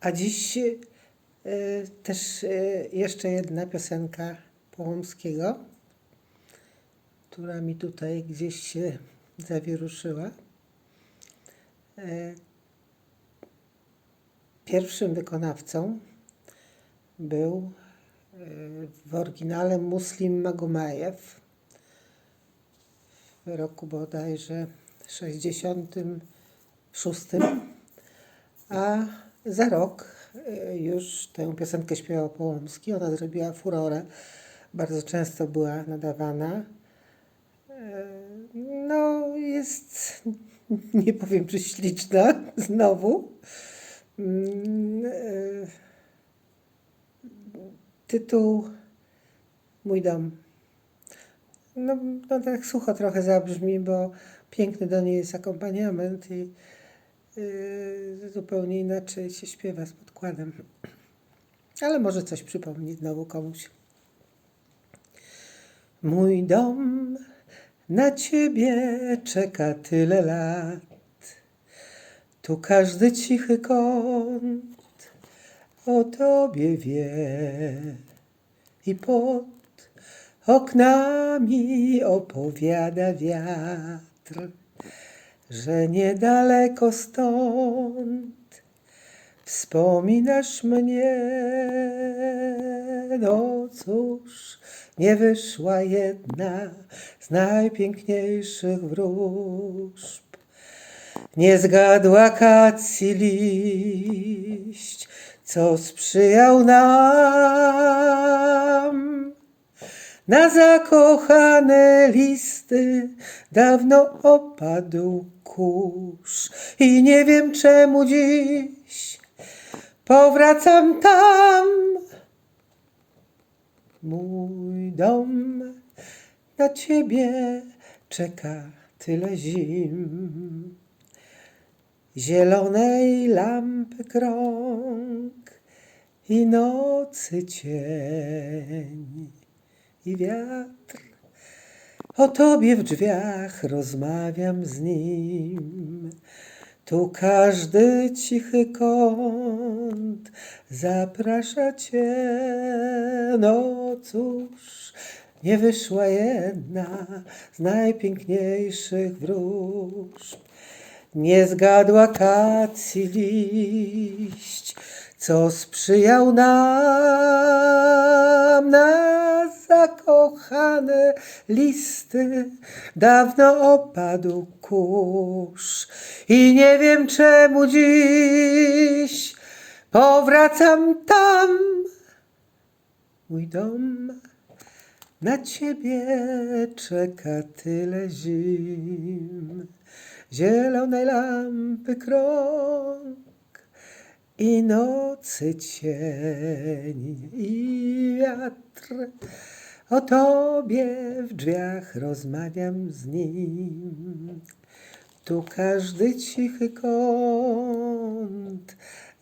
A dziś e, też e, jeszcze jedna piosenka Połomskiego, która mi tutaj gdzieś się zawieruszyła. E, pierwszym wykonawcą był w oryginale Muslim Magomajew w roku bodajże 66, a za rok e, już tę piosenkę śpiewał Połomski. Ona zrobiła furorę, bardzo często była nadawana. E, No, jest, nie powiem, czy śliczna znowu. Mm, e, Tytuł Mój dom. No, no tak sucho trochę zabrzmi, bo piękny do niej jest akompaniament i zupełnie inaczej się śpiewa z podkładem. Ale może coś przypomni znowu komuś. Mój dom na ciebie czeka tyle lat. Tu każdy cichy kąt o tobie wie i pod oknami opowiada wiatr, że niedaleko stąd wspominasz mnie. No cóż, nie wyszła jedna z najpiękniejszych wróżb. Nie zgadła akacji liść, co sprzyjał nam. Na zakochane listy dawno opadł kurz i nie wiem czemu dziś powracam tam. Mój dom na ciebie czeka tyle zim. Zielonej lampy krąg i nocy cień i wiatr. O tobie w drzwiach rozmawiam z nim. Tu każdy cichy kąt zaprasza cię. No cóż, nie wyszła jedna z najpiękniejszych wróżb. Nie zgadła kacji liść, co sprzyjał nam na zakochane listy. Dawno opadł kurz i nie wiem czemu dziś powracam tam. Mój dom na ciebie czeka tyle zim, zielonej lampy krąg i nocy cień i wiatr. O tobie w drzwiach rozmawiam z nim. Tu każdy cichy kąt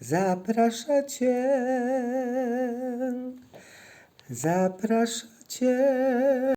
zaprasza cię, zaprasza cię.